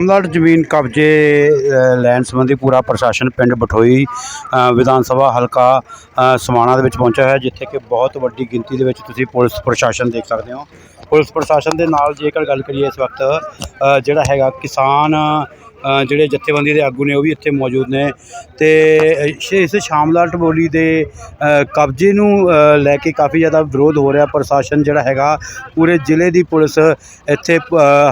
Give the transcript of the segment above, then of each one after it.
ਮਾਮਲਾਟ ਜ਼ਮੀਨ ਕਬਜ਼ੇ ਲੈਣ ਸੰਬੰਧੀ ਪੂਰਾ ਪ੍ਰਸ਼ਾਸਨ ਪਿੰਡ ਬਠੋਈ ਵਿਧਾਨ ਸਭਾ ਹਲਕਾ ਸਮਾਣਾ ਦੇ ਵਿੱਚ ਪਹੁੰਚਿਆ ਹੋਇਆ, ਜਿੱਥੇ ਕਿ ਬਹੁਤ ਵੱਡੀ ਗਿਣਤੀ ਦੇ ਵਿੱਚ ਤੁਸੀਂ ਪੁਲਿਸ ਪ੍ਰਸ਼ਾਸਨ ਦੇਖ ਸਕਦੇ ਹੋ। ਪੁਲਿਸ ਪ੍ਰਸ਼ਾਸਨ ਦੇ ਨਾਲ ਜੇਕਰ ਗੱਲ ਕਰੀਏ ਇਸ ਵਕਤ ਜਿਹੜਾ ਹੈਗਾ ਕਿਸਾਨ ਜਿਹੜੇ ਜਥੇਬੰਦੀ ਦੇ ਆਗੂ ਨੇ ਉਹ ਵੀ ਇੱਥੇ ਮੌਜੂਦ ਨੇ ਤੇ ਇਸ ਸ਼ਾਮਲਾਲ ਸ਼ਾਮਲਾਟ ਦੇ ਕਬਜ਼ੇ ਨੂੰ ਲੈ ਕੇ ਕਾਫੀ ਜ਼ਿਆਦਾ ਵਿਰੋਧ ਹੋ ਰਿਹਾ ਪ੍ਰਸ਼ਾਸਨ ਜਿਹੜਾ ਹੈਗਾ ਪੂਰੇ ਜ਼ਿਲ੍ਹੇ ਦੀ ਪੁਲਿਸ ਇੱਥੇ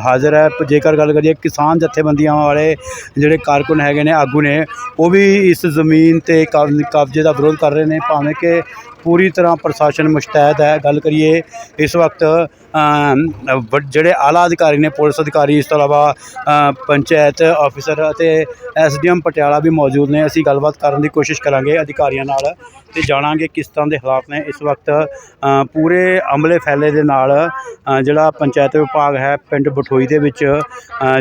ਹਾਜ਼ਰ ਹੈ। ਜੇਕਰ ਗੱਲ ਕਰੀਏ ਕਿਸਾਨ ਜਥੇਬੰਦੀਆਂ ਵਾਲੇ ਜਿਹੜੇ ਕਾਰਕੁਨ ਹੈਗੇ ਨੇ, ਆਗੂ ਨੇ, ਉਹ ਵੀ ਇਸ ਜ਼ਮੀਨ ਤੇ ਕਬ- ਕਬਜ਼ੇ ਦਾ ਵਿਰੋਧ ਕਰ ਰਹੇ ਨੇ। ਭਾਵੇਂ ਕਿ ਪੂਰੀ ਤਰ੍ਹਾਂ ਪ੍ਰਸ਼ਾਸਨ ਮੁਸ਼ਤੈਦ ਹੈ। ਗੱਲ ਕਰੀਏ ਇਸ ਵਕਤ ਜਿਹੜੇ ਆਲਾ ਅਧਿਕਾਰੀ ਨੇ, ਪੁਲਿਸ ਅਧਿਕਾਰੀ, ਇਸ ਤੋਂ ਇਲਾਵਾ ਪੰਚਾਇਤ ਆਫਿਸਰ ਅਤੇ ਐਸਡੀਐਮ ਪਟਿਆਲਾ ਵੀ ਮੌਜੂਦ ਨੇ। ਅਸੀਂ ਗੱਲਬਾਤ ਕਰਨ ਦੀ ਕੋਸ਼ਿਸ਼ ਕਰਾਂਗੇ ਅਧਿਕਾਰੀਆਂ ਨਾਲ ਤੇ ਜਾਣਾਂਗੇ ਕਿਸ ਤਰ੍ਹਾਂ ਦੇ ਹਾਲਾਤ ਨੇ। ਇਸ ਵਕਤ ਪੂਰੇ ਅਮਲੇ ਫੈਲੇ ਦੇ ਨਾਲ ਜਿਹੜਾ ਪੰਚਾਇਤ ਵਿਭਾਗ ਹੈ, ਪਿੰਡ ਬਠੋਈ ਦੇ ਵਿੱਚ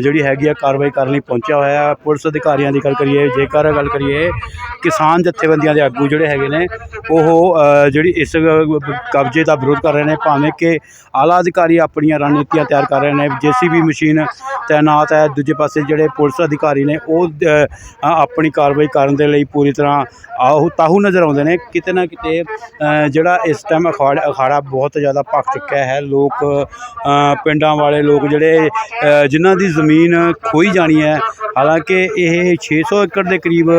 ਜਿਹੜੀ ਹੈਗੀ ਆ ਕਾਰਵਾਈ ਕਰਨ ਲਈ ਪਹੁੰਚਿਆ ਹੋਇਆ ਪੁਲਿਸ ਅਧਿਕਾਰੀਆਂ ਦੀ ਗੱਲ ਕਰੀਏ, ਜੇਕਰ ਗੱਲ ਕਰੀਏ, ਕਿਸਾਨ ਜਥੇਬੰਦੀਆਂ ਦੇ ਆਗੂ ਜਿਹੜੇ ਹੈਗੇ ਨੇ, ਉਹ ਜਿਹੜੀ ਇਸ ਕਬਜ਼ੇ ਦਾ ਵਿਰੋਧ ਕਰ ਰਹੇ ਨੇ, ਭਾਵੇਂ ਕਿ ਆਲਾ ਅਧਿਕਾਰੀ ਆਪਣੀਆਂ ਰਣਨੀਤੀਆਂ ਤਿਆਰ ਕਰ ਰਹੇ ਨੇ। ਜੇਸੀਬੀ ਮਸ਼ੀਨ ਤਾਇਨਾਤ ਹੈ। ਦੂਜੇ ਪਾਸੇ ਜਿਹੜੇ ਪੁਲਿਸ ਅਧਿਕਾਰੀ ਨੇ ਉਹ ਆਪਣੀ ਕਾਰਵਾਈ ਕਰਨ ਦੇ ਲਈ ਪੂਰੀ ਤਰ੍ਹਾਂ ਆਹੂ ਤਾਹੂ ਨਜ਼ਰ ਆਉਂਦੇ ਨੇ। ਕਿਤੇ ਨਾ ਕਿਤੇ ਜਿਹੜਾ ਇਸ ਟਾਈਮ ਅਖਾੜਾ ਅਖਾੜਾ ਬਹੁਤ ਜ਼ਿਆਦਾ ਭਖ ਚੁੱਕਿਆ ਹੈ। ਲੋਕ ਪਿੰਡਾਂ ਵਾਲੇ ਲੋਕ ਜਿਹੜੇ ਅ, ਜਿਨ੍ਹਾਂ ਦੀ ਜ਼ਮੀਨ ਖੋਈ ਜਾਣੀ ਹੈ ਹਾਲਾਂਕਿ ਇਹ 600 ਏਕੜ ਦੇ ਕਰੀਬ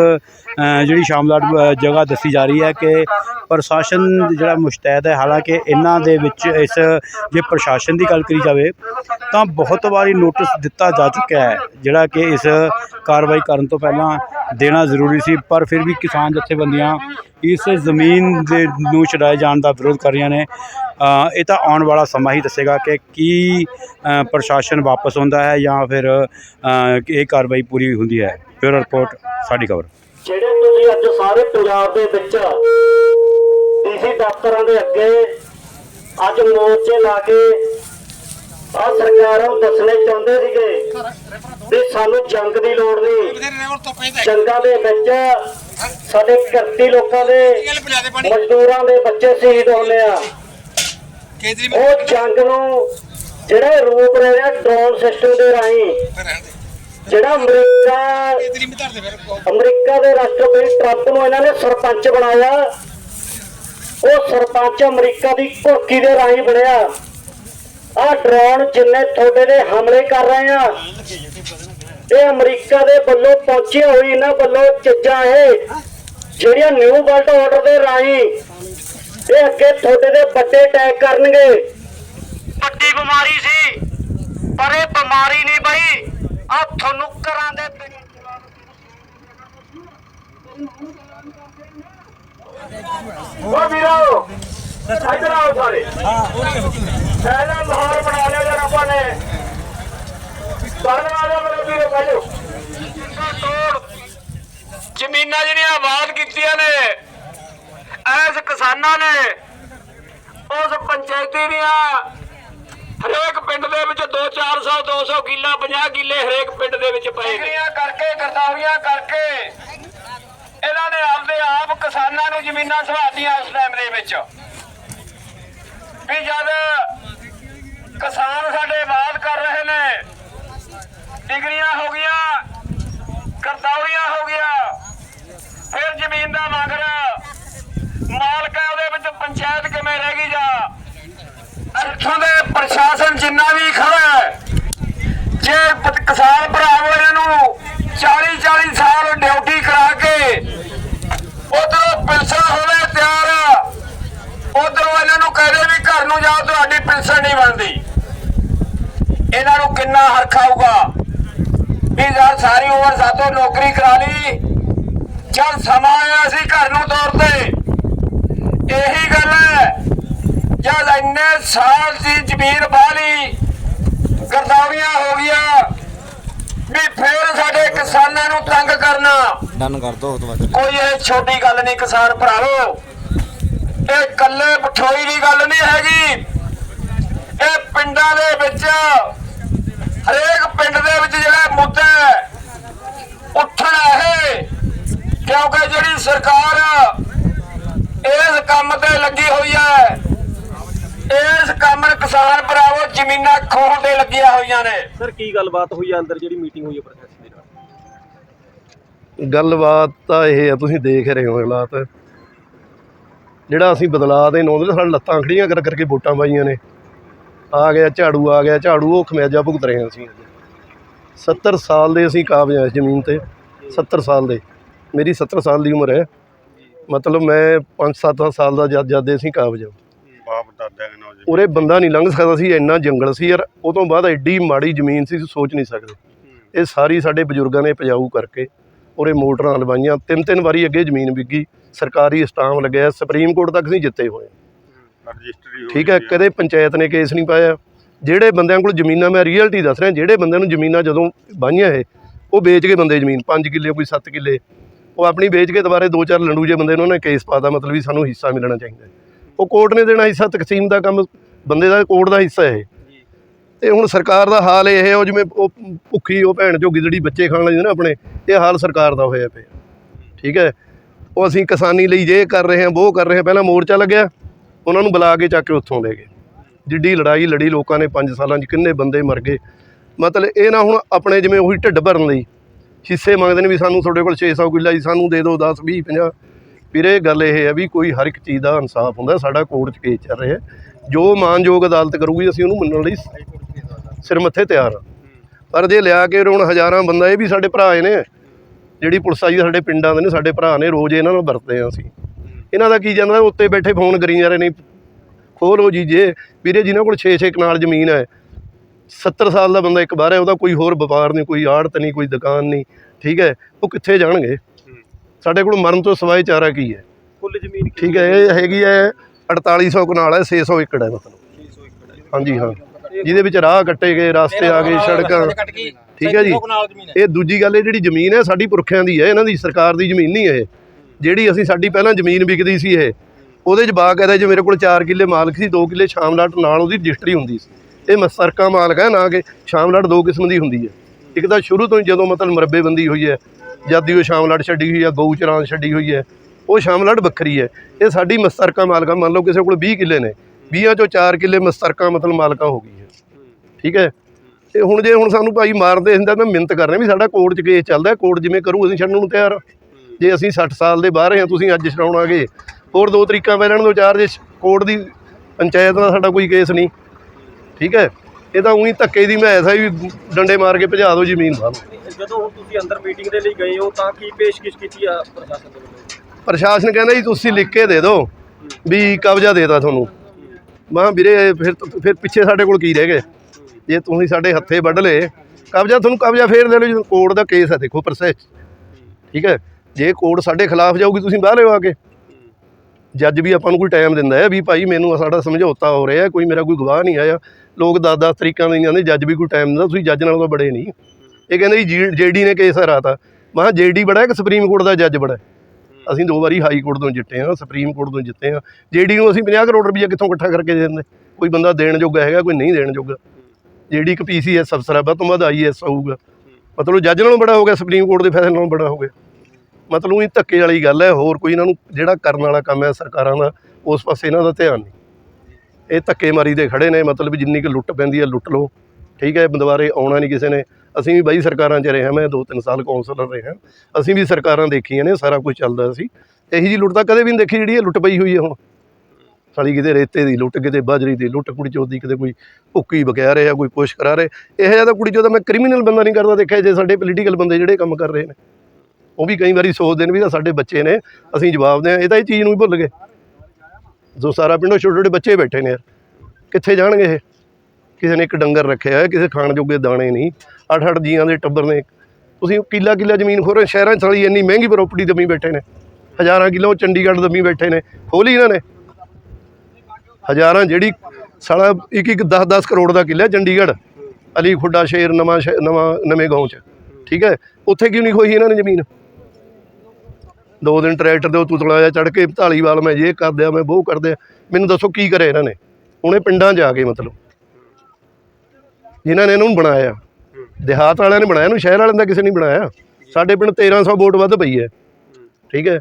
ਜਿਹੜੀ ਸ਼ਾਮਲਾਟ ਜਗ੍ਹਾ ਦੱਸੀ ਜਾ ਰਹੀ ਹੈ ਕਿ ਪ੍ਰਸ਼ਾਸਨ ਜਿਹੜਾ ਮੁਸ਼ਤੈਦ ਹੈ, ਹਾਲਾਂਕਿ ਇਹਨਾਂ ਦੇ ਵਿੱਚ ਇਸ ਜੇ ਪ੍ਰਸ਼ਾਸਨ ਦੀ ਗੱਲ ਕਰੀ ਜਾਵੇ, ਤਾਂ ਬਹੁਤ ਵਾਰੀ ਨੋਟਿਸ ਦਿੱਤਾ ਜਾ ਚੁੱਕਿਆ ਹੈ, ਜਿਹੜਾ ਕਿ ਇਸ ਕਾਰਵਾਈ ਕਰਨ ਤੋਂ ਪਹਿਲਾਂ ਦੇਣਾ ਜ਼ਰੂਰੀ ਸੀ, ਪਰ ਫਿਰ ਵੀ ਕਿਸਾਨ ਜਥੇਬੰਦੀਆਂ ਇਸ ਜ਼ਮੀਨ ਦੇ ਨੂੰ ਛਡਾਏ ਜਾਣ ਦਾ ਵਿਰੋਧ ਕਰ ਰਹੀਆਂ ਨੇ। ਅ, ਇਹ ਤਾਂ ਆਉਣ ਵਾਲਾ ਸਮਾਂ ਹੀ ਦੱਸੇਗਾ ਕਿ ਕੀ ਅ, ਪ੍ਰਸ਼ਾਸਨ ਵਾਪਸ ਆਉਂਦਾ ਹੈ ਜਾਂ ਫਿਰ ਅ, ਇਹ ਕਾਰਵਾਈ ਪੂਰੀ ਹੁੰਦੀ ਹੈ। ਬਿਊਰੋ ਰਿਪੋਰਟ ਸਾਡੀ ਖਬਰ। ਜਿਹੜੇ ਤੁਸੀਂ ਅੱਜ ਸਾਰੇ ਪੰਜਾਬ ਦੇ ਵਿੱਚ ਡੀਸੀ ਦਫ਼ਤਰਾਂ ਦੇ ਅੱਗੇ ਅੱਜ ਮੋਰਚੇ ਲਾ ਕੇ ਆ ਸਰਕਾਰਾਂ ਨੂੰ ਦੱਸਣੇ ਚਾਹੁੰਦੇ ਸੀਗੇ ਵੀ ਸਾਨੂੰ ਜੰਗ ਦੀ ਲੋੜ ਨਹੀਂ। ਜੰਗਾਂ ਦੇ ਵਿੱਚ ਸਾਡੇ ਕਿਰਤੀ ਲੋਕਾਂ ਦੇ ਮਜ਼ਦੂਰਾਂ ਦੇ ਬੱਚੇ ਸ਼ਹੀਦ ਹੁੰਦੇ ਆ। ਉਹ ਜੰਗ ਨੂੰ ਜਿਹੜਾ ਰੂਪ ਲੈ ਰਿਹਾ ਡਰੋਨ ਸਿਸਟਮ ਦੇ ਰਾਹੀਂ ਜਿਹੜਾ ਅਮਰੀਕਾ ਅਮਰੀਕਾ ਦੇ ਰਾਸ਼ਟਰਪਤੀ ਟਰੰਪ ਨੂੰ ਇਹਨਾਂ ਨੇ ਸਰਪੰਚ ਬਣਾਇਆ। ਉਹ ਸਰਪੰਚ ਅਮਰੀਕਾ ਦੀ ਘੋਕੀ ਦੇ ਰਾਹੀਂ ਬਣਿਆ। ਆਹ ਡਰੋਨ ਜਿੰਨੇ ਤੁਹਾਡੇ ਦੇ ਹਮਲੇ ਕਰ ਰਹੇ ਆ ਇਹ ਅਮਰੀਕਾ ਦੇ ਵੱਲੋਂ ਪਹੁੰਚੀਆਂ ਹੋਈ ਇਹਨਾਂ ਵੱਲੋਂ ਚੀਜ਼ਾਂ ਇਹ ਜਿਹੜੀਆਂ ਨਿਊ ਵਰਲਡ ਆਰਡਰ ਦੇ ਰਾਹੀਂ ਇਹ ਅੱਗੇ ਤੁਹਾਡੇ ਦੇ ਵੱਡੇ ਅਟੈਕ ਕਰਨਗੇ। ਵੱਡੀ ਬਿਮਾਰੀ ਸੀ ਪਰ ਇਹ ਬਿਮਾਰੀ ਨਹੀਂ ਬਈ। ਆ ਤੁਹਾਨੂੰ ਘਰਾਂ ਦੇ ਓ ਵੀਰੋ ਇੱਧਰ ਆਓ ਸਾਰੇ। ਪਹਿਲਾ ਮਾਹੌਲ ਬਣਾ ਲਿਆ ਜਰ ਆਪਾਂ ਨੇ। ਕਰਨ ਵਾਲੇ ਮੇਰੇ ਵੀਰੋ ਬੈਠੋ ਜ਼ਮੀਨਾਂ ਜਿਹੜੀਆਂ ਆਬਾਦ ਕੀਤੀਆਂ ਨੇ, ਐਸ ਕਿਸਾਨਾਂ ਨੇ, ਉਸ ਪੰਚਾਇਤੀ ਦੀਆਂ ਹਰੇਕ ਪਿੰਡ ਦੇ ਵਿੱਚ 2 400 200 ਕਿੱਲਾ 50 ਕਿੱਲੇ ਹਰੇਕ ਪਿੰਡ ਦੇ ਵਿੱਚ ਪਏ ਨੇ। ਕਰਕੇ, ਗਰਦਾਵੀਆਂ ਕਰਕੇ ਇਹਨਾਂ ਨੇ ਆਪਦੇ ਆਪ ਕਿਸਾਨਾਂ ਨੂੰ ਜ਼ਮੀਨਾਂ ਸਵਾਤੀਆਂ ਉਸ ਟਾਈਮ ਦੇ ਵਿੱਚ। ਵੀ ਜਦ ਕਿਸਾਨ ਸਾਡੇ ਬਾਤ ਕਰ ਰਹੇ ਨੇ ਡਿਗਰੀਆਂ ਹੋ ਗਈਆਂ ਗਰਦਾਵੀਆਂ ਹੋ ਗਿਆ ਫਿਰ ਜ਼ਮੀਨ ਦਾ ਮਗਰ ਮਾਲਕ ਹੈ ਉਹਦੇ ਵਿੱਚ ਪੰਚਾਇਤ ਕਿਵੇਂ ਰਹਿ ਗਈ ਜਾ? ਇੱਥੋਂ ਦੇ ਪ੍ਰਸ਼ਾਸਨ ਜਿੰਨਾ ਵੀ ਖੜਾ ਹੈ, ਜੇ ਕਿਸਾਨ ਭਰਾਵੋ ਇਹਨਾਂ ਨੂੰ 40 40 ਸਾਲ ਡਿਊਟੀ ਕਰਾ ਕੇ ਉਧਰੋਂ ਪੈਨਸ਼ਨ ਹੋਵੇ ਤਿਆਰ, ਉਧਰੋਂ ਇਹਨਾਂ ਨੂੰ ਕਹਦੇ ਵੀ ਘਰ ਨੂੰ ਜਾਓ ਤੁਹਾਡੀ ਪੈਨਸ਼ਨ ਨਹੀਂ ਬਣਦੀ। ਇਹਨਾਂ ਨੂੰ ਕਿੰਨਾ ਹਰਖਾ ਆਊਗਾ? ਯਾਰ ਸਾਰੀ ਉਮਰ ਸਾਤੋਂ ਨੌਕਰੀ ਕਰਾ ਲਈ। ਜਦ ਸਮਾਂ ਆਇਆ ਅਸੀਂ ਘਰ ਨੂੰ ਤੋਰਦੇ ਇਹੀ ਗੱਲ ਹੈ ਜਦ ਇੰਨੇ ਸਾਲ ਦੀ ਜ਼ਮੀਨ ਬਾਲੀ ਗਰਦਾਵੀਆਂ ਹੋ ਗਈਆਂ ਵੀ ਫੇਰ ਸਾਡੇ ਕਿਸਾਨਾਂ ਨੂੰ ਤੰਗ ਕਰਨਾ। ਡਨ ਕਰ ਦੋ ਤੋਂ ਕੋਈ ਇਹ ਛੋਟੀ ਗੱਲ ਨਹੀਂ ਕਿਸਾਨ ਭਰਾਵੋ। ਇਹ ਕੱਲੇ ਪਠੋਈ ਦੀ ਗੱਲ ਨਹੀਂ ਹੈਗੀ। ਇਹ ਪਿੰਡਾਂ ਦੇ ਵਿੱਚ ਹਰੇਕ ਪਿੰਡ ਦੇ ਵਿੱਚ ਜਿਹੜਾ ਮੁੱਦਾ ਹੈ, ਉੱਠਣਾ ਹੈ ਕਿਉਂਕਿ ਜਿਹੜੀ ਸਰਕਾਰ ਇਸ ਕੰਮ ਤੇ ਲੱਗੀ ਹੋਈ ਹੈ ਇਸ ਕੰਮ ਨੂੰ ਕਿਸਾਨ ਭਰਾਵੋ ਜ਼ਮੀਨਾਂ ਖੋਹਣ ਦੇ ਲੱਗੀਆਂ ਹੋਈਆਂ ਨੇ। ਸਰ ਕੀ ਗੱਲਬਾਤ ਹੋਈ ਆ? ਅੰਦਰ ਜਿਹੜੀ ਮੀਟਿੰਗ ਹੋਈ ਹੈ ਪ੍ਰਸ਼ਾਸਨ ਦੇ? ਨਾਲ ਗੱਲਬਾਤ ਤਾਂ ਇਹ ਆ ਤੁਸੀਂ ਦੇਖ ਰਹੇ ਹੋ ਹਾਲਾਤ। ਜਿਹੜਾ ਅਸੀਂ ਬਦਲਾਅ ਦੇ ਨਾਂ ਦੇ ਸਾਡੇ ਲੱਤਾਂ ਖੜੀਆਂ ਕਰ ਕਰਕੇ ਵੋਟਾਂ ਪਾਈਆਂ ਨੇ। ਆ ਗਿਆ ਝਾੜੂ ਆ ਗਿਆ ਝਾੜੂ ਉਹ ਖਮਿਆਜਾ ਭੁਗਤ ਰਹੇ ਹਾਂ ਅਸੀਂ 70 ਸਾਲ ਦੇ ਅਸੀਂ ਕਾਬਜ ਹਾਂ ਇਸ ਜ਼ਮੀਨ ਤੇ 70 ਸਾਲ ਦੇ। ਮੇਰੀ 70 ਸਾਲ ਦੀ ਉਮਰ ਹੈ। ਮਤਲਬ ਮੈਂ 5-7 ਸਾਲ ਦਾ ਜਦ ਜਦ ਅਸੀਂ ਕਾਬਜ ਹਾਂ। ਬਾਪ ਦਾਦਾ ਦੇ ਨੌਜਵਾਨ ਉਰੇ ਬੰਦਾ ਨਹੀਂ ਲੰਘ ਸਕਦਾ ਸੀ ਇੰਨਾ ਜੰਗਲ ਸੀ ਯਾਰ। ਉਹ ਤੋਂ ਬਾਅਦ ਐਡੀ ਮਾੜੀ ਜ਼ਮੀਨ ਸੀ ਸੋਚ ਨਹੀਂ ਸਕਦੇ। ਇਹ ਸਾਰੀ ਸਾਡੇ ਬਜ਼ੁਰਗਾਂ ਨੇ ਉਪਜਾਊ ਕਰਕੇ ਉਰੇ ਮੋਟਰਾਂ ਲਵਾਈਆਂ। ਤਿੰਨ ਤਿੰਨ ਵਾਰੀ ਅੱਗੇ ਜ਼ਮੀਨ ਵਿਕੀ। ਸਰਕਾਰੀ ਸਟਾਮ ਲੱਗਿਆ ਸੁਪਰੀਮ ਕੋਰਟ ਤੱਕ ਅਸੀਂ ਜਿੱਤੇ ਹੋਏ ਹਾਂ। ਠੀਕ ਹੈ ਕਦੇ ਪੰਚਾਇਤ ਨੇ ਕੇਸ ਨਹੀਂ ਪਾਇਆ। ਜਿਹੜੇ ਬੰਦਿਆਂ ਕੋਲ ਜ਼ਮੀਨਾਂ ਮੈਂ ਰੀਅਲਟੀ ਦੱਸ ਰਿਹਾ ਜਿਹੜੇ ਬੰਦਿਆਂ ਨੂੰ ਜ਼ਮੀਨਾਂ ਜਦੋਂ ਵਾਹੀਆਂ ਇਹ ਉਹ ਵੇਚ ਕੇ ਬੰਦੇ ਜ਼ਮੀਨ 5 ਕਿੱਲੇ ਕੋਈ 7 ਕਿੱਲੇ ਉਹ ਆਪਣੀ ਵੇਚ ਕੇ ਦੁਬਾਰੇ ਦੋ ਚਾਰ ਲੰਡੂ ਜੇ ਬੰਦੇ ਨੂੰ ਉਹਨੇ ਕੇਸ ਪਾਤਾ ਮਤਲਬ ਵੀ ਸਾਨੂੰ ਹਿੱਸਾ ਮਿਲਣਾ ਚਾਹੀਦਾ ਹੈ। ਉਹ ਕੋਰਟ ਨੇ ਦੇਣਾ ਹਿੱਸਾ ਤਕਸੀਮ ਦਾ ਕੰਮ ਬੰਦੇ ਦਾ ਕੋਰਟ ਦਾ ਹਿੱਸਾ ਹੈ ਤੇ ਹੁਣ ਸਰਕਾਰ ਦਾ ਹਾਲ ਇਹ ਹੈ ਉਹ ਜਿਵੇਂ ਉਹ ਭੁੱਖੀ ਉਹ ਭੈਣ ਚੋਗੀ ਜਿਹੜੀ ਬੱਚੇ ਖਾਣ ਲਈ ਨਾ ਆਪਣੇ ਇਹ ਹਾਲ ਸਰਕਾਰ ਦਾ ਹੋਇਆ ਪਿਆ। ਠੀਕ ਹੈ ਉਹ ਅਸੀਂ ਕਿਸਾਨੀ ਲਈ ਜੇ ਕਰ ਰਹੇ ਹਾਂ ਉਹ ਕਰ ਰਹੇ ਹਾਂ ਪਹਿਲਾਂ ਮੋਰਚਾ ਲੱਗਿਆ। ਉਹਨਾਂ ਨੂੰ ਬੁਲਾ ਕੇ ਚੱਕ ਕੇ ਉੱਥੋਂ ਲੈ ਗਏ। ਜਿੱਡੀ ਲੜਾਈ ਲੜੀ, ਲੋਕਾਂ ਨੇ 5 ਸਾਲਾਂ 'ਚ ਕਿੰਨੇ ਬੰਦੇ ਮਰ ਗਏ। ਮਤਲਬ ਇਹ ਨਾ ਹੁਣ ਆਪਣੇ ਜਿਵੇਂ ਉਹੀ ਢਿੱਡ ਭਰਨ ਲਈ ਹਿੱਸੇ ਮੰਗਦੇ ਨੇ ਵੀ ਸਾਨੂੰ ਤੁਹਾਡੇ ਕੋਲ 600 ਕਿੱਲਾ ਜੀ, ਸਾਨੂੰ ਦੇ ਦਿਓ 10 20 50 ਵੀਰੇ ਗੱਲ ਇਹ ਹੈ ਵੀ ਕੋਈ ਹਰ ਇੱਕ ਚੀਜ਼ ਦਾ ਇਨਸਾਫ ਹੁੰਦਾ, ਸਾਡਾ ਕੋਰਟ 'ਚ ਕੇਸ ਚੱਲ ਰਿਹਾ ਜੋ ਮਾਨਯੋਗ ਅਦਾਲਤ ਕਰੂਗੀ, ਅਸੀਂ ਉਹਨੂੰ ਮੰਨਣ ਲਈ ਸਿਰ ਮੱਥੇ ਤਿਆਰ ਹਾਂ। ਪਰ ਜੇ ਲਿਆ ਕੇ ਹੁਣ ਹਜ਼ਾਰਾਂ ਬੰਦਾ, ਇਹ ਵੀ ਸਾਡੇ ਭਰਾ ਹੀ ਨੇ। ਜਿਹੜੀ ਪੁਲਿਸ ਆਈ, ਸਾਡੇ ਪਿੰਡਾਂ ਦੇ ਨੇ, ਸਾਡੇ ਭਰਾ ਨੇ, ਰੋਜ਼ ਇਹਨਾਂ ਨਾਲ ਵਰਤਦੇ ਆ ਅਸੀਂ। ਇਹਨਾਂ ਦਾ ਕੀ ਜਾਂਦਾ ਉੱਤੇ ਬੈਠੇ ਫੋਨ ਕਰੀ ਜਾ ਰਹੇ ਨੇ। ਖੋਲੋ ਜੀ ਜੇ। ਵੀਰੇ ਜਿਨ੍ਹਾਂ ਕੋਲ 6-6 ਕਨਾਲ ਜ਼ਮੀਨ ਹੈ 70 ਸਾਲ ਦਾ ਬੰਦਾ ਇੱਕ ਬਾਹਰ ਹੈ ਉਹਦਾ ਕੋਈ ਹੋਰ ਵਪਾਰ ਨਹੀਂ ਕੋਈ ਆੜਤ ਨਹੀਂ ਕੋਈ ਦੁਕਾਨ ਨਹੀਂ। ਠੀਕ ਹੈ? ਉਹ ਕਿੱਥੇ ਜਾਣਗੇ? ਸਾਡੇ ਕੋਲ ਮਰਨ ਤੋਂ ਸਿਵਾਏ ਚਾਰਾ ਕੀ ਹੈ? ਕੁੱਲ ਜ਼ਮੀਨ ਠੀਕ ਹੈ ਇਹ ਹੈਗੀ ਹੈ 4800 ਕਨਾਲ ਹੈ 600 ਏਕੜ ਹੈ ਮਤਲਬ। 600 ਏਕੜ ਹੈ। ਹਾਂਜੀ ਹਾਂ। ਜਿਹਦੇ ਵਿੱਚ ਰਾਹ ਕੱਟੇ ਗਏ ਰਸਤੇ ਆ ਗਏ ਸੜਕਾਂ। ਠੀਕ ਹੈ ਜੀ? ਇਹ ਦੂਜੀ ਗੱਲ ਇਹ ਜਿਹੜੀ ਜ਼ਮੀਨ ਹੈ ਸਾਡੀ ਪੁਰਖਿਆਂ ਦੀ ਹੈ ਇਹਨਾਂ ਦੀ ਸਰਕਾਰ ਦੀ ਜ਼ਮੀਨ ਨਹੀਂ ਇਹ। ਜਿਹੜੀ ਅਸੀਂ ਸਾਡੀ ਪਹਿਲਾਂ ਜ਼ਮੀਨ ਵਿਕਦੀ ਸੀ ਇਹ, ਉਹਦੇ 'ਚ ਬਾਕਾਇਦਾ ਜੇ ਮੇਰੇ ਕੋਲ 4 ਕਿੱਲੇ ਮਾਲਕ ਸੀ 2 ਕਿੱਲੇ ਸ਼ਾਮਲਾਟ ਨਾਲ ਉਹਦੀ ਰਜਿਸਟਰੀ ਹੁੰਦੀ ਸੀ। ਇਹ ਮਸਤਰਕਾ ਮਾਲਕ ਹੈ ਨਾ ਕਿ ਸ਼ਾਮਲਾਟ ਦੋ ਕਿਸਮ ਦੀ ਹੁੰਦੀ ਹੈ। ਇੱਕ ਤਾਂ ਸ਼ੁਰੂ ਤੋਂ ਹੀ ਜਦੋਂ ਮਤਲਬ ਮਰੱਬੇਬੰਦੀ ਹੋਈ ਹੈ, ਜਦ ਦੀ ਉਹ ਸ਼ਾਮਲਾਟ ਛੱਡੀ ਹੋਈ ਹੈ ਗਊ ਚਰਾਂ ਛੱਡੀ ਹੋਈ ਹੈ, ਉਹ ਸ਼ਾਮਲਾਟ ਵੱਖਰੀ ਹੈ। ਇਹ ਸਾਡੀ ਮਸਤਰਕਾ ਮਾਲਕਾ ਮੰਨ ਲਓ ਕਿਸੇ ਕੋਲ 20 ਕਿੱਲੇ ਨੇ 20 ਚੋਂ 4 ਕਿੱਲੇ ਮਸਤਰਕਾ ਮਤਲਬ ਮਾਲਕਾ ਹੋ ਗਈ ਹੈ ਠੀਕ ਹੈ? ਤੇ ਹੁਣ ਜੇ ਹੁਣ ਸਾਨੂੰ ਭਾਈ ਮਾਰਦੇ ਹੁੰਦਾ ਤਾਂ ਮਿੰਤ ਕਰ ਰਹੇ ਵੀ ਸਾਡਾ ਕੋਰਟ 'ਚ ਕੇਸ ਚੱਲਦਾ ਕੋਰਟ ਜਿਵੇਂ ਕਰੂ, ਅਸੀਂ ਛੱਡਣ ਨੂੰ ਤਿਆਰ ਜੇ ਅਸੀਂ 60 ਸਾਲ ਦੇ ਬਾਹਰ ਹਾਂ ਤੁਸੀਂ ਅੱਜ ਛਡਾਉਣ ਆ ਗਏ ਹੋਰ ਦੋ ਤਰੀਕਾਂ ਪਹਿਲਣ ਦੋ ਚਾਰ ਜੇ ਕੋਰਟ ਦੀ ਪੰਚਾਇਤ ਦਾ ਸਾਡਾ ਕੋਈ ਕੇਸ ਨਹੀਂ। ਠੀਕ ਹੈ? ਇਹ ਤਾਂ ਉਹੀ ਧੱਕੇ ਦੀ ਮੈਂ ਐਸਾ ਵੀ ਡੰਡੇ ਮਾਰ ਕੇ ਭਜਾ ਦਿਓ ਜ਼ਮੀਨ ਸਾਨੂੰ ਜਦੋਂ ਹੁਣ ਤੁਸੀਂ ਅੰਦਰ ਮੀਟਿੰਗ ਦੇ ਲਈ ਗਏ ਹੋ ਤਾਂ ਕੀ ਪੇਸ਼ਕਸ਼ ਕੀਤੀ ਆ ਪ੍ਰਸ਼ਾਸਨ ਦੇ ਵੱਲੋਂ? ਪ੍ਰਸ਼ਾਸਨ ਕਹਿੰਦਾ ਜੀ ਤੁਸੀਂ ਲਿਖ ਕੇ ਦੇ ਦਿਓ ਵੀ ਕਬਜ਼ਾ ਦੇਤਾ ਤੁਹਾਨੂੰ। ਮੈਂ ਵੀਰੇ ਫਿਰ ਫਿਰ ਪਿੱਛੇ ਸਾਡੇ ਕੋਲ ਕੀ ਰਹਿ ਗਏ? ਜੇ ਤੁਸੀਂ ਸਾਡੇ ਹੱਥੇ ਵੱਢ ਲਏ ਕਬਜ਼ਾ ਤੁਹਾਨੂੰ ਕਬਜ਼ਾ ਫੇਰ ਦੇ ਲਓ ਜਦੋਂ ਕੋਰਟ ਦਾ ਕੇਸ ਹੈ ਦੇਖੋ ਪ੍ਰੋਸੈਸ। ਠੀਕ ਹੈ? ਜੇ ਕੋਰਟ ਸਾਡੇ ਖਿਲਾਫ ਜਾਊਗੀ, ਤੁਸੀਂ ਬਾਹਰ ਹੋ ਆ ਕੇ। ਜੱਜ ਵੀ ਆਪਾਂ ਨੂੰ ਕੋਈ ਟਾਈਮ ਦਿੰਦਾ ਹੈ ਵੀ ਭਾਈ ਮੈਨੂੰ ਸਾਡਾ ਸਮਝੌਤਾ ਹੋ ਰਿਹਾ ਕੋਈ ਮੇਰਾ ਕੋਈ ਗਵਾਹ ਨਹੀਂ ਆਇਆ। ਲੋਕ 10-10 ਤਰੀਕਾਂ ਦੇ ਜਾਂਦੇ ਜੱਜ ਵੀ ਕੋਈ ਟਾਈਮ ਦਿੰਦਾ, ਤੁਸੀਂ ਜੱਜ ਨਾਲੋਂ ਤਾਂ ਬੜੇ ਨਹੀਂ। ਇਹ ਕਹਿੰਦੇ ਜੀ ਜੇਡੀ ਨੇ ਕੇਸ ਹਰਾਤਾ। ਮੈਂ ਕਿਹਾ ਜੇਡੀ ਬੜਾ ਹੈ ਕਿ ਸੁਪਰੀਮ ਕੋਰਟ ਦਾ ਜੱਜ ਬੜਾ ਅਸੀਂ ਦੋ ਵਾਰੀ ਹਾਈ ਕੋਰਟ ਤੋਂ ਜਿੱਤੇ ਹਾਂ, ਸੁਪਰੀਮ ਕੋਰਟ ਤੋਂ ਜਿੱਤੇ ਹਾਂ। ਜੇਡੀ ਨੂੰ ਅਸੀਂ 50 ਕਰੋੜ ਰੁਪਈਆ ਕਿੱਥੋਂ ਇਕੱਠਾ ਕਰਕੇ ਦੇ ਦਿੰਦੇ? ਕੋਈ ਬੰਦਾ ਦੇਣ ਜੋਗਾ ਹੈਗਾ, ਕੋਈ ਨਹੀਂ ਦੇਣ ਜੋਗਾ। ਜਿਹੜੀ ਇੱਕ ਪੀਸੀਐਸ ਅਫਸਰ ਹੈ, ਵੱਧ ਤੋਂ ਵੱਧ ਆਈਐਸ ਆਊਗਾ। ਮਤਲਬ ਜੱਜ ਨਾਲੋਂ ਬੜਾ ਹੋ ਗਿਆ, ਸੁਪਰੀਮ ਕੋਰਟ ਦੇ ਫੈਸਲੇ ਨਾਲੋਂ ਬੜਾ ਹੋ ਗਿਆ। ਮਤਲਬ ਇਹ ਧੱਕੇ ਵਾਲੀ ਗੱਲ ਹੈ, ਹੋਰ ਕੋਈ ਇਹਨਾਂ ਨੂੰ ਜਿਹੜਾ ਕਰਨ ਵਾਲਾ ਕੰਮ ਹੈ ਸਰਕਾਰਾਂ ਦਾ, ਉਸ ਪਾਸੇ ਇਹਨਾਂ ਦਾ ਧਿਆਨ ਨਹੀਂ। ਇਹ ਧੱਕੇ ਮਾਰੀ ਦੇ ਖੜੇ ਨੇ, ਮਤਲਬ ਵੀ ਜਿੰਨੀ ਕੁ ਲੁੱਟ ਪੈਂਦੀ ਹੈ, ਲੁੱਟ ਲਓ। ਠੀਕ ਹੈ ਦੁਬਾਰੇ ਆਉਣਾ ਨਹੀਂ ਕਿਸੇ ਨੇ। ਅਸੀਂ ਵੀ ਬਾਈ ਸਰਕਾਰਾਂ 'ਚ ਰਹੇ ਹਾਂ, ਮੈਂ 2-3 ਸਾਲ ਕੌਂਸਲਰ ਰਿਹਾ। ਅਸੀਂ ਵੀ ਸਰਕਾਰਾਂ ਦੇਖੀਆਂ ਨੇ, ਸਾਰਾ ਕੁਝ ਚੱਲਦਾ ਸੀ। ਇਹੀ ਜੀ ਲੁੱਟ ਤਾਂ ਕਦੇ ਵੀ ਨਹੀਂ ਦੇਖੀ ਜਿਹੜੀ ਇਹ ਲੁੱਟ ਪਈ ਹੋਈ ਹੈ ਹੁਣ। ਸਾਲੀ ਕਿਤੇ ਰੇਤੇ ਦੀ ਲੁੱਟ, ਕਿਤੇ ਬਾਜਰੀ ਦੀ ਲੁੱਟ, ਕੁੜੀ ਚੋਦੀ ਕਿਤੇ ਕੋਈ ਭੁੱਕੀ ਬਕਿਆ ਰਿਹਾ, ਕੋਈ ਕੁਛ ਕਰਾ ਰਹੇ। ਇਹ ਜਿਹਾ ਤਾਂ ਕੁੜੀ ਚੋਂ ਮੈਂ ਕ੍ਰਿਮੀਨਲ ਬੰਦਾ ਨਹੀਂ ਕਰਦਾ ਦੇਖਿਆ, ਜੇ ਸਾਡੇ ਪੋਲੀਟੀਕਲ ਬੰਦੇ ਜਿਹੜੇ ਕੰਮ ਕਰ ਰਹੇ ਨੇ। ਉਹ ਵੀ ਕਈ ਵਾਰੀ ਸੋਚਦੇ ਨੇ ਵੀ ਤਾਂ ਸਾਡੇ ਬੱਚੇ ਨੇ, ਅਸੀਂ ਜਵਾਬ ਦੇ ਇਹ ਤਾਂ ਇਹ ਚੀਜ਼ ਨੂੰ ਹੀ ਭੁੱਲ ਗਏ। ਜੋ ਸਾਰਾ ਪਿੰਡੋਂ ਛੋਟੇ ਛੋਟੇ ਬੱਚੇ ਬੈਠੇ ਨੇ ਯਾਰ, ਕਿੱਥੇ ਜਾਣਗੇ ਇਹ? ਕਿਸੇ ਨੇ ਇੱਕ ਡੰਗਰ ਰੱਖਿਆ ਹੈ ਕਿਸੇ ਖਾਣ ਜੋਗੇ ਦਾਣੇ ਨਹੀਂ ਅੱਠ ਅੱਠ ਜੀਆਂ ਦੇ ਟੱਬਰ ਨੇ। ਤੁਸੀਂ ਕਿੱਲਾ ਕਿੱਲਾ ਜ਼ਮੀਨ ਖੋਰੇ ਸ਼ਹਿਰਾਂ 'ਚ ਸਾਲੀ ਇੰਨੀ ਮਹਿੰਗੀ ਪ੍ਰਾਪਰਟੀ ਦਮੀ ਬੈਠੇ ਨੇ। ਹਜ਼ਾਰਾਂ ਕਿਲੋ ਚੰਡੀਗੜ੍ਹ ਦਮੀ ਬੈਠੇ ਨੇ ਖੋਲੀ ਇਹਨਾਂ ਨੇ। ਹਜ਼ਾਰਾਂ ਜਿਹੜੀ ਸਾਲਾ ਇੱਕ ਇੱਕ 10 10 ਕਰੋੜ ਦਾ ਕਿੱਲਾ ਚੰਡੀਗੜ੍ਹ, ਅਲੀ ਖੁੱਡਾ ਸ਼ੇਰ ਨਵਾਂ ਸ਼ਹਿ- ਨਵਾਂ ਨਵੇਂ ਗਾਉਂ 'ਚ। ਠੀਕ ਹੈ? ਉੱਥੇ ਕਿਉਂ ਨਹੀਂ ਖੋਈ ਇਹਨਾਂ ਨੇ ਜ਼ਮੀਨ? ਦੋ ਦਿਨ ਟਰੈਕਟਰ ਦੇ ਤੁਤਲਾ ਜਿਹਾ ਚੜ ਕੇ ਢਾਲੀਵਾਲ ਮੈਂ ਇਹ ਕਰਦੇ ਆ ਮੈਂ ਉਹ ਕਰਦੇ ਆ। ਮੈਨੂੰ ਦੱਸੋ ਕੀ ਕਰੇ ਇਹਨਾਂ ਨੇ? ਉਹਨੇ ਪਿੰਡਾਂ 'ਚ ਆ ਕੇ ਮਤਲਬ। ਜਿਨ੍ਹਾਂ ਨੇ ਇਹਨੂੰ ਬਣਾਇਆ। ਦੇਹਾਤ ਵਾਲਿਆਂ ਨੇ ਬਣਾਇਆ ਇਹਨੂੰ ਸ਼ਹਿਰ ਵਾਲਿਆਂ ਦਾ ਕਿਸੇ ਨੇ ਬਣਾਇਆ। ਸਾਡੇ ਪਿੰਡ 1300 ਵੋਟ ਵੱਧ ਪਈ ਹੈ। ਠੀਕ ਹੈ?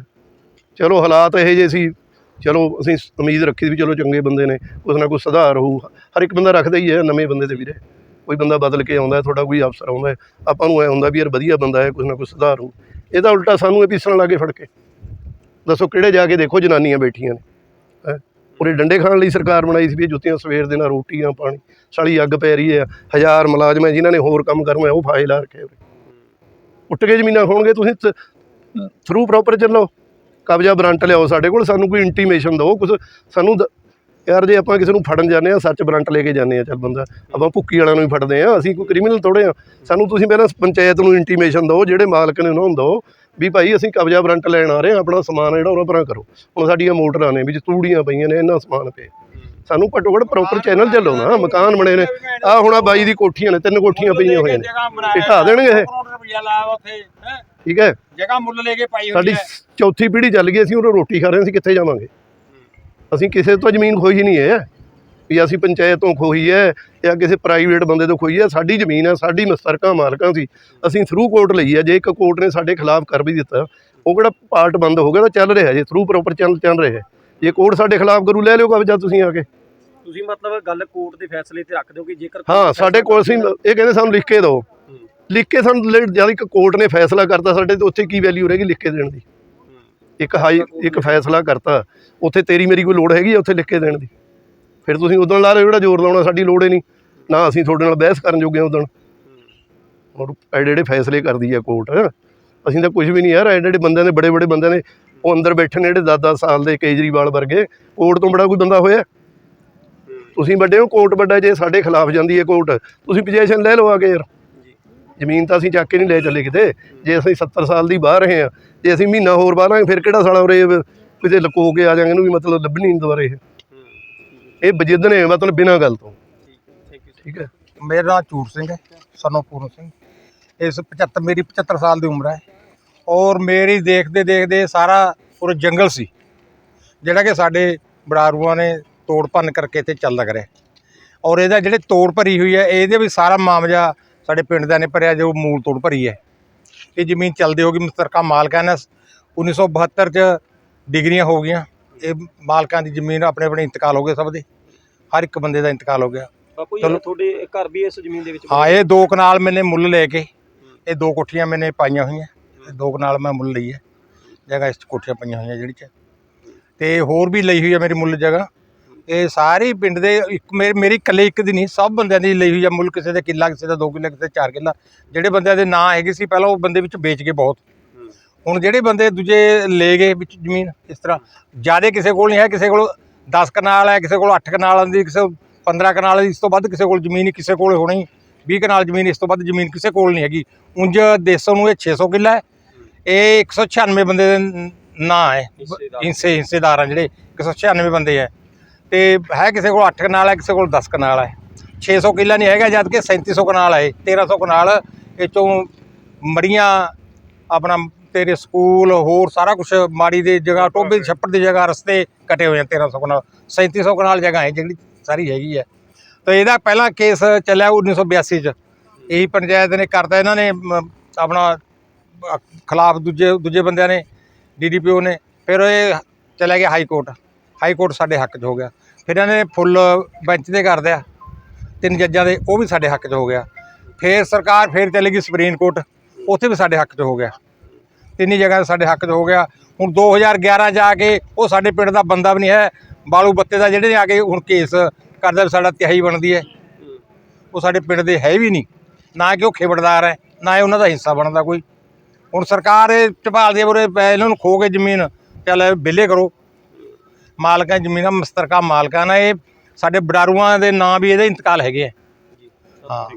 ਚਲੋ ਹਾਲਾਤ ਇਹੋ ਜਿਹੇ ਸੀ। ਚਲੋ ਅਸੀਂ ਉਮੀਦ ਰੱਖੀ ਵੀ ਚਲੋ ਚੰਗੇ ਬੰਦੇ ਨੇ ਕੁਛ ਨਾ ਕੁਛ ਸੁਧਾਰ ਹੋਊ। ਹਰ ਇੱਕ ਬੰਦਾ ਰੱਖਦਾ ਹੀ ਹੈ ਨਵੇਂ ਬੰਦੇ 'ਤੇ ਵੀਰੇ। ਕੋਈ ਬੰਦਾ ਬਦਲ ਕੇ ਆਉਂਦਾ ਹੈ, ਤੁਹਾਡਾ ਕੋਈ ਅਫਸਰ ਆਉਂਦਾ ਆਪਾਂ ਨੂੰ ਐ ਹੁੰਦਾ ਵੀ ਯਾਰ ਵਧੀਆ ਬੰਦਾ ਹੈ ਕੁਛ ਨਾ ਕੁਛ ਸੁਧਾਰ ਹੋਊ। ਇਹਦਾ ਉਲਟਾ ਸਾਨੂੰ ਇਹ ਪੀਸਣ ਲੱਗੇ ਫੜ ਕੇ। ਦੱਸੋ ਕਿਹੜੇ ਜਾ ਕੇ ਦੇਖੋ ਜਨਾਨੀਆਂ ਬੈਠੀਆਂ ਨੇ, ਹੈ। ਉਰੇ ਡੰਡੇ ਖਾਣ ਲਈ ਸਰਕਾਰ ਬਣਾਈ ਸੀ ਵੀ ਜੁੱਤੀਆਂ ਸਵੇਰ ਦੇ ਨਾਲ ਰੋਟੀਆਂ, ਪਾਣੀ, ਸਾਲੀ ਅੱਗ ਪੈ ਰਹੀ ਹੈ, ਹਜ਼ਾਰ ਮੁਲਾਜ਼ਮ ਹੈ ਜਿਨ੍ਹਾਂ ਨੇ ਹੋਰ ਕੰਮ ਕਰਨਾ ਉਹ ਫਾਇਲ ਲਾ ਰੱਖੇ ਉਰੇ। ਉੱਟ ਕੇ ਜ਼ਮੀਨਾਂ ਖੋਣਗੇ ਤੁਸੀਂ ਥਰੂ ਪ੍ਰੋਪਰ ਚੱਲੋ। ਕਬਜ਼ਾ ਬਰੰਟ ਲਿਆਓ ਸਾਡੇ ਕੋਲ, ਸਾਨੂੰ ਕੋਈ ਇੰਟੀਮੇਸ਼ਨ ਦਿਓ ਕੁਝ ਸਾਨੂੰ ਦ- ਯਾਰ ਜੇ ਆਪਾਂ ਕਿਸੇ ਨੂੰ ਫੜਨ ਜਾਂਦੇ ਆ ਸੱਚ ਬਰੰਟ ਲੈ ਕੇ ਜਾਂਦੇ ਆ ਚੱਲ ਬੰਦਾ ਆਪਾਂ ਭੁੱਕੀ ਵਾਲਿਆਂ ਨੂੰ ਵੀ ਫੜਦੇ ਆ ਅਸੀਂ ਕੋਈ ਕ੍ਰਿਮੀਨਲ ਥੋੜੇ ਆ ਸਾਨੂੰ ਤੁਸੀਂ ਪਹਿਲਾਂ ਪੰਚਾਇਤ ਨੂੰ ਇੰਟੀਮੇਸ਼ਨ ਦਿਓ ਜਿਹੜੇ ਮਾਲਕ ਨੇ ਉਹਨਾਂ ਨੂੰ ਦਿਓ ਵੀ ਭਾਈ ਅਸੀਂ ਕਬਜ਼ਾ ਬਰੰਟ ਲੈਣ ਆ ਰਹੇ ਆ ਆਪਣਾ ਸਮਾਨ ਜਿਹੜਾ ਉਹਨਾਂ ਪਰਾਂ ਕਰੋ। ਹੁਣ ਸਾਡੀਆਂ ਮੋਟਰਾਂ ਨੇ ਵਿੱਚ ਤੂੜੀਆਂ ਪਈਆਂ ਨੇ ਇਹਨਾਂ ਸਮਾਨ ਪਏ ਸਾਨੂੰ ਘੱਟੋ ਘੱਟ ਪ੍ਰੋਪਰ ਚੈਨਲ ਚੱਲੋ ਨਾ ਮਕਾਨ ਬਣੇ ਨੇ। ਆ ਹੁਣ ਆ ਬਾਈ ਦੀ ਕੋਠੀਆਂ ਨੇ ਤਿੰਨ ਕੋਠੀਆਂ ਪਈਆਂ ਹੋਈਆਂ ਨੇ। ਇਹ ਢਾਹ ਦੇਣਗੇ ਇਹ। ਠੀਕ ਹੈ? ਜਗ੍ਹਾ ਮੁੱਲ ਲੈ ਕੇ ਪਾਈ ਹੋਈ ਸਾਡੀ ਹੈ। ਚੌਥੀ ਪੀੜ੍ਹੀ ਚੱਲ ਗਈ ਅਸੀਂ ਉਹ ਰੋਟੀ ਖਾ ਰਹੇ ਅਸੀਂ ਕਿੱਥੇ ਜਾਵਾਂਗੇ? ਅਸੀਂ ਕਿਸੇ ਤੋਂ ਜ਼ਮੀਨ ਖੋਈ ਨਹੀਂ ਹੈ ਵੀ ਅਸੀਂ ਪੰਚਾਇਤ ਤੋਂ ਖੋਈ ਹੈ ਜਾਂ ਕਿਸੇ ਪ੍ਰਾਈਵੇਟ ਬੰਦੇ ਤੋਂ ਖੋਈ ਹੈ। ਸਾਡੀ ਜ਼ਮੀਨ ਹੈ ਸਾਡੀ ਮਸਤਰਕਾਂ ਮਾਲਕਾਂ ਸੀ। ਅਸੀਂ ਥਰੂ ਕੋਰਟ ਲਈ ਹੈ। ਜੇ ਇੱਕ ਕੋਰਟ ਨੇ ਸਾਡੇ ਖਿਲਾਫ ਕਰ ਵੀ ਦਿੱਤਾ ਉਹ ਕਿਹੜਾ ਪਾਰਟ ਬੰਦ ਹੋ ਗਿਆ ਤਾਂ ਚੱਲ ਰਿਹਾ ਜੇ ਥਰੂ ਪ੍ਰੋਪਰ ਚੱਲ ਚੱਲ ਰਿਹਾ ਜੇ ਕੋਰਟ ਸਾਡੇ ਖਿਲਾਫ ਕਰੂ ਲੈ ਲਿਓ ਕਬਜ਼ਾ ਤੁਸੀਂ ਆ ਕੇ। ਤੁਸੀਂ ਮਤਲਬ ਗੱਲ ਕੋਰਟ ਦੇ ਫੈਸਲੇ ਤੇ ਰੱਖ ਦਿਓ ਕਿ ਜੇਕਰ ਹਾਂ ਸਾਡੇ ਕੋਲ ਅਸੀਂ ਇਹ ਕਹਿੰਦੇ ਸਾਨੂੰ ਲਿਖ ਕੇ ਦਿਓ। ਲਿਖ ਕੇ ਸਾਨੂੰ ਜਦ ਇੱਕ ਕੋਰਟ ਨੇ ਫੈਸਲਾ ਕਰਤਾ ਸਾਡੇ ਤੇ ਉੱਥੇ ਕੀ ਵੈਲਿਊ ਰਹੇਗੀ ਲਿਖ ਕੇ ਦੇਣ ਦੀ? ਇੱਕ ਹਾਈ ਇੱਕ ਫੈਸਲਾ ਕਰਤਾ। ਉੱਥੇ ਤੇਰੀ ਮੇਰੀ ਕੋਈ ਲੋੜ ਹੈਗੀ ਆ ਉੱਥੇ ਲਿਖ ਕੇ ਦੇਣ ਦੀ? ਫਿਰ ਤੁਸੀਂ ਉਦੋਂ ਲਾ ਲਓ ਜਿਹੜਾ ਜ਼ੋਰ ਲਾਉਣਾ, ਸਾਡੀ ਲੋੜ ਹੀ ਨਹੀਂ। ਨਾ ਅਸੀਂ ਤੁਹਾਡੇ ਨਾਲ ਬਹਿਸ ਕਰਨ ਜੋਗੇ ਉਦੋਂ। ਔਰ ਐਡੇ ਐਡੇ ਫੈਸਲੇ ਕਰਦੀ ਹੈ ਕੋਰਟ, ਅਸੀਂ ਤਾਂ ਕੁਝ ਵੀ ਨਹੀਂ ਯਾਰ ਐਡੇ ਐਡੇ ਬੰਦਿਆਂ ਦੇ ਬੜੇ ਬੜੇ ਬੰਦਿਆਂ ਦੇ ਉਹ ਅੰਦਰ ਬੈਠੇ ਨੇ ਜਿਹੜੇ 10-10 ਸਾਲ ਦੇ ਕੇਜਰੀਵਾਲ ਵਰਗੇ, ਕੋਰਟ ਤੋਂ ਬੜਾ ਕੋਈ ਬੰਦਾ ਹੋਇਆ? ਤੁਸੀਂ ਵੱਡੇ ਹੋ, ਕੋਰਟ ਵੱਡਾ ਜੇ ਸਾਡੇ ਖਿਲਾਫ ਜਾਂਦੀ ਹੈ ਕੋਰਟ, ਤੁਸੀਂ ਪੋਜੀਸ਼ਨ ਲੈ ਲਓ ਆ ਕੇ ਯਾਰ। ਜ਼ਮੀਨ ਤਾਂ ਅਸੀਂ ਚੱਕ ਕੇ ਨਹੀਂ ਲੈ ਚੱਲੇ ਕਿਤੇ। ਜੇ ਅਸੀਂ 70 ਸਾਲ ਦੀ ਬਾਹਰ ਰਹੇ ਹਾਂ, ਜੇ ਅਸੀਂ ਮਹੀਨਾ ਹੋਰ ਬਾਹਰਾਂਗੇ ਫਿਰ ਕਿਹੜਾ ਸਾਲਾ ਉਰੇ ਕਿਤੇ ਲੁਕੋ ਕੇ ਆ ਜਾਾਂਗੇ ਇਹਨੂੰ ਵੀ ਮਤਲਬ ਲੱਭਣੀ ਨਹੀਂ ਦੁਬਾਰੇ। ਇਹ ਬਜਿੱਦ ਨੇ ਮਤਲਬ ਬਿਨਾਂ ਗੱਲ ਤੋਂ। ਠੀਕ ਹੈ। ਮੇਰਾ ਨਾਮ ਚੂਰ ਸਿੰਘ ਹੈ, ਸਨੋ ਪੂਰਨ ਸਿੰਘ। ਇਸ 75 ਮੇਰੀ 75 ਸਾਲ ਦੀ ਉਮਰ ਹੈ। ਔਰ ਮੇਰੀ ਦੇਖਦੇ ਦੇਖਦੇ ਸਾਰਾ ਪੂਰਾ ਜੰਗਲ ਸੀ। ਜਿਹੜਾ ਕਿ ਸਾਡੇ ਬੜਾਰੂਆਂ ਨੇ ਤੋੜ ਭੰਨ ਕਰਕੇ ਇੱਥੇ ਚੱਲਦਾ ਕਰਿਆ। ਔਰ ਇਹਦਾ ਜਿਹੜੇ ਤੋੜ ਭਰੀ ਹੋਈ ਹੈ, ਇਹਦੇ ਵੀ ਸਾਰਾ ਮਾਮਲਾ ਸਾਡੇ ਪਿੰਡ ਦਾ ਨੇ ਭਰਿਆ ਜੋ ਮੂਲ ਤੋੜ ਭਰੀ ਹੈ। ਇਹ ਜ਼ਮੀਨ ਚੱਲਦੀ ਹੋਗੀ ਮੁਸ਼ਤਰਕਾ ਮਾਲਕਾਂ ਨੇ 1972 ਚ ਡਿਗਰੀਆਂ ਹੋ ਗਈਆਂ। ਇਹ ਮਾਲਕਾਂ ਦੀ ਜ਼ਮੀਨ ਆਪਣੇ ਆਪਣੇ ਇੰਤਕਾਲ ਹੋ ਗਏ ਸਭ ਦੇ। ਹਰ ਇੱਕ ਬੰਦੇ ਦਾ ਇੰਤਕਾਲ ਹੋ ਗਿਆ। ਬਾਪੂ ਜੀ। ਤੁਹਾਡੇ ਘਰ ਵੀ ਇਸ ਜ਼ਮੀਨ ਦੇ ਵਿੱਚ ਹਾਂ ਇਹ ਦੋ ਕਨਾਲ ਮੈਨੇ ਮੁੱਲ ਲੈ ਕੇ ਇਹ ਦੋ ਕੋਠੀਆਂ ਮੈਨੇ ਪਾਈਆਂ ਹੋਈਆਂ। ਦੋ ਕਨਾਲ ਮੈਂ ਮੁੱਲ ਲਈ ਹੈ। ਜਗ੍ਹਾ ਇਸ ਕੋਠੀਆਂ ਪਈਆਂ ਹੋਈਆਂ ਜਿਹੜੀ ਚ। ਤੇ ਹੋਰ ਵੀ ਲਈ ਹੋਈ ਹੈ ਮੇਰੀ ਮੁੱਲ ਜਗ੍ਹਾ। ਇਹ ਸਾਰੇ ਪਿੰਡ ਦੇ ਇੱਕ ਮੇਰੀ ਇਕੱਲੇ ਇੱਕ ਦੀ ਨਹੀਂ ਸਭ ਬੰਦਿਆਂ ਦੀ ਲਈ ਹੋਈ ਹੈ ਮੁੱਲ ਕਿਸੇ ਦੇ ਕਿੱਲਾ ਕਿਸੇ ਦਾ ਦੋ ਕਿੱਲਾ ਕਿਸੇ ਦਾ ਚਾਰ ਕਿੱਲਾ। ਜਿਹੜੇ ਬੰਦਿਆਂ ਦੇ ਨਾਂ ਹੈਗੇ ਸੀ ਪਹਿਲਾਂ ਉਹ ਬੰਦੇ ਵਿੱਚ ਵੇਚ ਗਏ ਬਹੁਤ। ਹੁਣ ਜਿਹੜੇ ਬੰਦੇ ਦੂਜੇ ਲੈ ਗਏ ਵਿੱਚ ਜ਼ਮੀਨ ਇਸ ਤਰ੍ਹਾਂ ਜਿਆਦੇ ਕਿਸੇ ਕੋਲ ਨਹੀਂ ਹੈ ਕਿਸੇ ਕੋਲ 10 ਕਨਾਲ ਹੈ ਕਿਸੇ ਕੋਲ 8 ਕਨਾਲਾਂ ਦੀ ਕਿਸੇ ਕੋਲ 15 ਕਨਾਲ ਇਸ ਤੋਂ ਵੱਧ ਕਿਸੇ ਕੋਲ ਜ਼ਮੀਨ ਨਹੀਂ ਕਿਸੇ ਕੋਲ ਹੋਣੀ। 20 ਕਨਾਲ ਜ਼ਮੀਨ ਇਸ ਤੋਂ ਵੱਧ ਜ਼ਮੀਨ ਕਿਸੇ ਕੋਲ ਨਹੀਂ ਹੈਗੀ। ਉਂਝ ਦੇਸੋਂ ਨੂੰ ਇਹ 600 ਕਿੱਲਾ ਹੈ। ਇਹ 196 ਬੰਦੇ ਦੇ ਨ- ਹੈ। ਹਿੱਸੇ ਹਿੱਸੇਦਾਰ ਆ ਜਿਹੜੇ। 196 ਬੰਦੇ ਹੈ ਤੇ ਹੈ ਕਿਸੇ ਕੋਲ 8 ਕਨਾਲ ਹੈ ਕਿਸੇ ਕੋਲ 10 ਕਨਾਲ ਹੈ। 600 ਕਿੱਲਾ ਨਹੀਂ ਹੈਗਾ ਜਦ ਕਿ 3700 ਕਨਾਲ ਹੈ 1300 ਕਨਾਲ ਇਹ ਚੋਂ ਮੜੀਆਂ ਆਪਣਾ ਤੇਰੇ ਸਕੂਲ ਹੋਰ ਸਾਰਾ ਕੁਝ ਮਾੜੀ ਦੀ ਜਗ੍ਹਾ ਟੋਬੇ ਦੀ ਛੱਪੜ ਦੀ ਜਗ੍ਹਾ ਰਸਤੇ ਕਟੇ ਹੋਏ ਆ 1300 ਕਨਾਲ। 3700 ਕਨਾਲ ਜਗ੍ਹਾ ਹੈ ਜਿਹੜੀ ਸਾਰੀ ਹੈਗੀ ਹੈ। ਤਾਂ ਇਹਦਾ ਪਹਿਲਾ ਕੇਸ ਚੱਲਿਆ 1982 ਚ। ਇਹੀ ਪੰਚਾਇਤ ਨੇ ਕਰਤਾ ਇਹਨਾਂ ਨੇ ਆਪਣਾ ਖਿਲਾਫ ਦੂਜੇ ਦੂਜੇ ਬੰਦਿਆਂ ਨੇ ਡੀਡੀਪੀਓ ਨੇ ਫਿਰ ਇਹ ਚਲਾ ਗਿਆ ਹਾਈ ਕੋਰਟ। ਹਾਈ ਕੋਰਟ ਸਾਡੇ ਹੱਕ 'ਚ ਹੋ ਗਿਆ। ਫਿਰ ਇਹਨਾਂ ਨੇ ਫੁੱਲ ਬੈਂਚ ਤੇ ਕਰ ਦਿਆ। ਤਿੰਨ ਜੱਜਾਂ ਦੇ, ਉਹ ਵੀ ਸਾਡੇ ਹੱਕ 'ਚ ਹੋ ਗਿਆ। ਫਿਰ ਸਰਕਾਰ ਫਿਰ ਚਲੇ ਗਈ ਸੁਪਰੀਮ ਕੋਰਟ। ਉੱਥੇ ਵੀ ਸਾਡੇ ਹੱਕ 'ਚ ਹੋ ਗਿਆ। ਤਿੰਨੀ ਜਗ੍ਹਾ ਸਾਡੇ ਹੱਕ 'ਚ ਹੋ ਗਿਆ। ਹੁਣ 2011 ਜਾ ਕੇ ਉਹ ਸਾਡੇ ਪਿੰਡ ਦਾ ਬੰਦਾ ਵੀ ਨਹੀਂ ਹੈ। ਬਾਲੂ ਬੱਤੇ ਦਾ ਜਿਹੜੇ ਨੇ ਆ ਕੇ ਹੁਣ ਕੇਸ ਕਰਦਾ ਵੀ ਸਾਡਾ ਤਿਹਾਈ ਬਣਦੀ ਹੈ। ਉਹ ਸਾਡੇ ਪਿੰਡ ਦੇ ਹੈ ਵੀ ਨਹੀਂ। ਨਾ ਕਿ ਉਹ ਖੇਬੜਦਾਰ ਹੈ, ਨਾ ਹੀ ਉਹਨਾਂ ਦਾ ਹਿੱਸਾ ਬਣਦਾ ਕੋਈ। ਹੁਣ ਸਰਕਾਰ ਇਹ ਝਪਾਲਦੀ ਹੈ ਵੀ ਉਰੇ ਇਹਨਾਂ ਨੂੰ ਖੋ ਕੇ ਜ਼ਮੀਨ ਚੱਲ ਬਿੱਲੇ ਕਰੋ। ਮਾਲਕਾਂ ਦੀ ਜ਼ਮੀਨਾਂ ਮਸਤਰਕਾ ਮਾਲਕਾਂ ਨਾਲ ਇਹ ਸਾਡੇ ਬਡਾਰੂਆਂ ਦੇ ਨਾਂ ਵੀ ਇਹਦੇ ਇੰਤਕਾਲ ਹੈਗੇ ਆ। ਹਾਂ।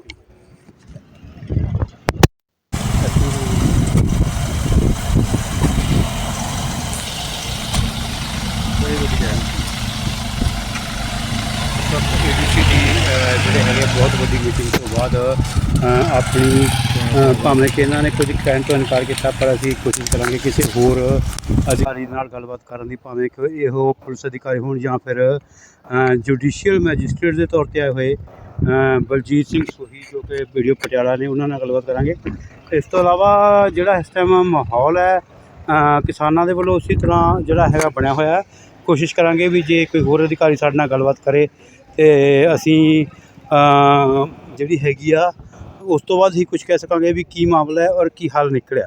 ਏਡੀਸੀ ਦੀ ਅ, ਜਿਹੜੇ ਹੈਗੇ ਬਹੁਤ ਵੱਡੀ ਮੀਟਿੰਗ ਤੋਂ ਬਾਅਦ ਆਪਣੀ ਭਾਵੇਂ ਕਿ ਇਹਨਾਂ ਨੇ ਕੁਝ ਕਹਿਣ ਤੋਂ ਇਨਕਾਰ ਕੀਤਾ, ਪਰ ਅਸੀਂ ਕੋਸ਼ਿਸ਼ ਕਰਾਂਗੇ ਕਿਸੇ ਹੋਰ ਅਧਿਕਾਰੀ ਨਾਲ ਗੱਲਬਾਤ ਕਰਨ ਦੀ, ਭਾਵੇਂ ਕਿ ਇਹੋ ਪੁਲਿਸ ਅਧਿਕਾਰੀ ਹੋਣ ਜਾਂ ਫਿਰ ਜੁਡੀਸ਼ੀਅਲ ਮੈਜਿਸਟ੍ਰੇਟ ਦੇ ਤੌਰ ਤੇ ਆਏ ਹੋਏ ਬਲਜੀਤ ਸਿੰਘ ਸੋਹੀ ਜੋ ਕਿ ਵੀਡੀਓ ਪਟਿਆਲਾ ਨੇ, ਉਹਨਾਂ ਨਾਲ ਗੱਲਬਾਤ ਕਰਾਂਗੇ। ਇਸ ਤੋਂ ਇਲਾਵਾ ਜਿਹੜਾ ਇਸ ਟਾਈਮ ਮਾਹੌਲ ਹੈ ਕਿਸਾਨਾਂ ਦੇ ਵੱਲੋਂ ਉਸੇ ਤਰ੍ਹਾਂ ਜਿਹੜਾ ਹੈਗਾ ਬਣਿਆ ਹੋਇਆ ਕੋਸ਼ਿਸ਼ ਕਰਾਂਗੇ ਵੀ ਜੇ ਕੋਈ ਹੋਰ ਅਧਿਕਾਰੀ ਸਾਡੇ ਨਾਲ ਗੱਲਬਾਤ ਕਰੇ ਤੇ ਅਸੀਂ ਜਿਹੜੀ ਹੈਗੀ ਆ, ਉਸ ਤੋਂ ਬਾਅਦ ਹੀ ਕੁਛ ਕਹਿ ਸਕਾਂਗੇ ਵੀ ਕੀ ਮਾਮਲਾ ਔਰ ਕੀ ਹੱਲ ਨਿਕਲਿਆ।